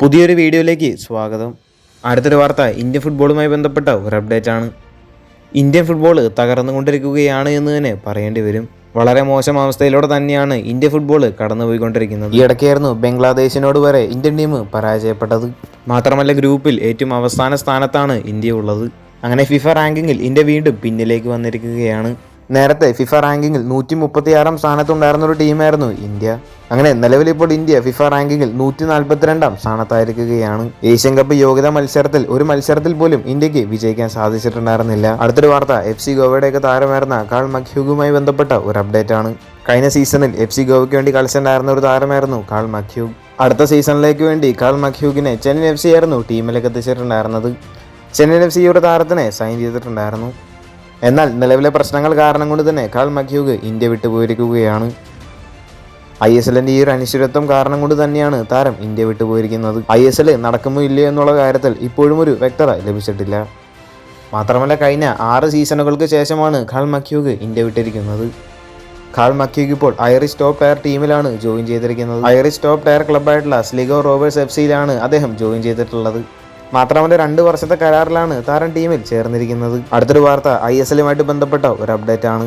പുതിയൊരു വീഡിയോയിലേക്ക് സ്വാഗതം. അടുത്തൊരു വാർത്ത ഇന്ത്യൻ ഫുട്ബോളുമായി ബന്ധപ്പെട്ട ഒരു അപ്ഡേറ്റ് ആണ്. ഇന്ത്യൻ ഫുട്ബോൾ തകർന്നുകൊണ്ടിരിക്കുകയാണ് എന്ന് തന്നെ പറയേണ്ടി വരും. വളരെ മോശം അവസ്ഥയിലൂടെ തന്നെയാണ് ഇന്ത്യൻ ഫുട്ബോൾ കടന്നുപോയിക്കൊണ്ടിരിക്കുന്നത്. ഈ ഇടയ്ക്കായിരുന്നു ബംഗ്ലാദേശിനോട് വരെ ഇന്ത്യൻ ടീം പരാജയപ്പെട്ടത്. മാത്രമല്ല ഗ്രൂപ്പിൽ ഏറ്റവും അവസാന സ്ഥാനത്താണ് ഇന്ത്യ ഉള്ളത്. അങ്ങനെ ഫിഫ റാങ്കിങ്ങിൽ ഇന്ത്യ വീണ്ടും പിന്നിലേക്ക് വന്നിരിക്കുകയാണ്. നേരത്തെ ഫിഫ റാങ്കിങ്ങിൽ നൂറ്റി മുപ്പത്തിയാറാം സ്ഥാനത്തുണ്ടായിരുന്ന ഒരു ടീമായിരുന്നു ഇന്ത്യ. അങ്ങനെ നിലവിൽ ഇപ്പോൾ ഇന്ത്യ ഫിഫ റാങ്കിങ്ങിൽ നൂറ്റി നാൽപ്പത്തിരണ്ടാം സ്ഥാനത്തായിരിക്കുകയാണ്. ഏഷ്യൻ കപ്പ് യോഗ്യതാ മത്സരത്തിൽ ഒരു മത്സരത്തിൽ പോലും ഇന്ത്യയ്ക്ക് വിജയിക്കാൻ സാധിച്ചിട്ടുണ്ടായിരുന്നില്ല. അടുത്തൊരു വാർത്ത എഫ് സി ഗോവയുടെയൊക്കെ താരമായിരുന്ന കാൾ മഖ്യൂഗുമായി ബന്ധപ്പെട്ട ഒരു അപ്ഡേറ്റ് ആണ് കഴിഞ്ഞ സീസണിൽ എഫ് സി ഗോവയ്ക്ക് വേണ്ടി കളിച്ചിട്ടുണ്ടായിരുന്ന ഒരു താരമായിരുന്നു കാൾ മഖ്യൂഗ്. അടുത്ത സീസണിലേക്ക് വേണ്ടി കാൾ മഖ്യൂഗിനെ ചെന്നൈ എഫ് സി ആയിരുന്നു ടീമിലേക്ക് എത്തിച്ചിട്ടുണ്ടായിരുന്നത്. ചെന്നൈ എഫ് സിയുടെ താരത്തിനെ സൈൻ ചെയ്തിട്ടുണ്ടായിരുന്നു. എന്നാൽ നിലവിലെ പ്രശ്നങ്ങൾ കാരണം കൊണ്ട് തന്നെ കാൾ മക്യൂഗ് ഇന്ത്യ വിട്ടുപോയിരിക്കുകയാണ്. ഐ എസ് എല്ലിന്റെ ഈ ഒരു അനിശ്ചിതത്വം കാരണം കൊണ്ട് തന്നെയാണ് താരം ഇന്ത്യ വിട്ടുപോയിരിക്കുന്നത്. ഐ എസ് എൽ നടക്കുമോ ഇല്ലയോ എന്നുള്ള കാര്യത്തിൽ ഇപ്പോഴും ഒരു വ്യക്തത ലഭിച്ചിട്ടില്ല. മാത്രമല്ല കഴിഞ്ഞ ആറ് സീസണുകൾക്ക് ശേഷമാണ് ഖാൾ മക്യൂഗ് ഇന്ത്യ വിട്ടിരിക്കുന്നത്. ഖാൾ മക്യൂഗ് ഇപ്പോൾ ഐറിഷ് ടോപ്പ് ടയർ ടീമിലാണ് ജോയിൻ ചെയ്തിരിക്കുന്നത്. ഐറിഷ് ടോപ്പ് ടയർ ക്ലബ്ബായിട്ടുള്ള സ്ലിഗോ റോവേഴ്സ് എഫ് സിയിലാണ് അദ്ദേഹം ജോയിൻ ചെയ്തിട്ടുള്ളത്. മാത്രമല്ല രണ്ട് വർഷത്തെ കരാറിലാണ് താരം ടീമിൽ ചേർന്നിരിക്കുന്നത്. അടുത്തൊരു വാർത്ത ഐ എസ് എല്ലുമായിട്ട് ബന്ധപ്പെട്ട ഒരു അപ്ഡേറ്റ് ആണ്.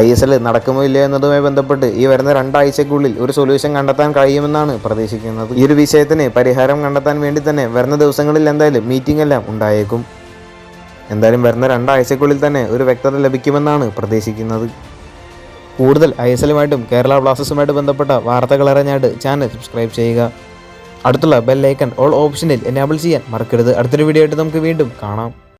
ഐ എസ് എൽ നടക്കുമോ ഇല്ലയോ എന്നതുമായി ബന്ധപ്പെട്ട് ഈ വരുന്ന രണ്ടാഴ്ചക്കുള്ളിൽ ഒരു സൊല്യൂഷൻ കണ്ടെത്താൻ കഴിയുമെന്നാണ് പ്രതീക്ഷിക്കുന്നത്. ഈ ഒരു വിഷയത്തിന് പരിഹാരം കണ്ടെത്താൻ വേണ്ടി തന്നെ വരുന്ന ദിവസങ്ങളിൽ എന്തായാലും മീറ്റിംഗ് എല്ലാം ഉണ്ടായേക്കും. എന്തായാലും വരുന്ന രണ്ടാഴ്ചക്കുള്ളിൽ തന്നെ ഒരു വ്യക്തത ലഭിക്കുമെന്നാണ് പ്രതീക്ഷിക്കുന്നത്. കൂടുതൽ ഐ എസ് എല്ലുമായിട്ടും കേരള ബ്ലാസ്റ്റേഴ്സുമായിട്ട് ബന്ധപ്പെട്ട വാർത്തകൾ അറിഞ്ഞായിട്ട് ചാനൽ സബ്സ്ക്രൈബ് ചെയ്യുക. അടുത്തുള്ള ബെൽ ഐക്കൺ ഓൾ ഓപ്ഷനിൽ എനാബിൾ ചെയ്യാൻ മറക്കരുത്. അടുത്തൊരു വീഡിയോ ആയിട്ട് നമുക്ക് വീണ്ടും കാണാം.